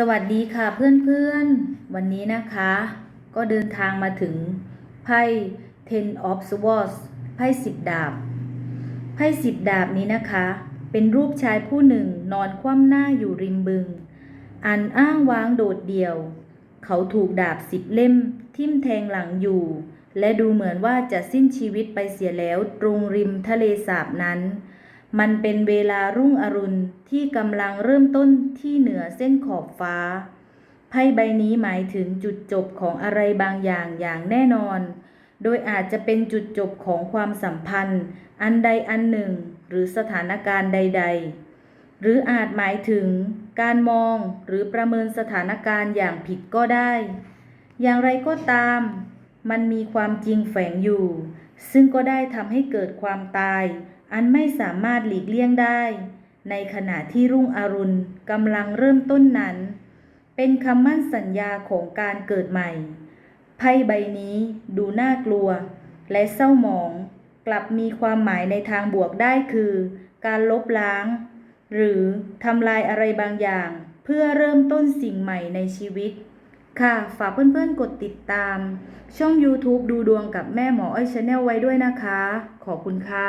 สวัสดีค่ะเพื่อนๆ วันนี้นะคะ ก็เดินทางมาถึงไพ่ Ten of Swords ไพ่สิบดาบ ไพ่สิบดาบนี้นะคะ เป็นรูปชายผู้หนึ่งนอนคว่ำหน้าอยู่ริมบึง อันอ้างว้างโดดเดี่ยว เขาถูกดาบสิบเล่ม ทิ่มแทงหลังอยู่ และดูเหมือนว่าจะสิ้นชีวิตไปเสียแล้วตรงริมทะเลสาบนั้น มันเป็นเวลารุ่งอรุณที่กำลังเริ่มต้นที่เหนือเส้นขอบฟ้า ไพ่ใบนี้หมายถึงจุดจบของอะไรบางอย่างอย่างแน่นอน โดยอาจจะเป็นจุดจบของความสัมพันธ์ อันใดอันหนึ่ง หรือสถานการณ์ใด ๆ หรืออาจหมายถึงการมองหรือประเมินสถานการณ์อย่างผิดก็ได้ อย่างไรก็ตาม มันมีความจริงแฝงอยู่ ซึ่งก็ได้ทำให้เกิดความตาย อันไม่สามารถหลีกเลี่ยงได้ ในขณะที่รุ่งอรุณกำลังเริ่มต้นนั้น เป็นคำมั่นสัญญาของการเกิดใหม่ ไพ่ใบนี้ดูน่ากลัว และเศร้าหมอง กลับมีความหมายในทางบวกได้คือ การลบล้าง หรือทำลายอะไรบางอย่าง เพื่อเริ่มต้นสิ่งใหม่ในชีวิต ค่ะ ฝากเพื่อนๆ กดติดตาม ช่อง YouTube ดูดวงกับแม่หมออ้อยชาแนลไว้ด้วยนะคะ ขอบคุณค่ะ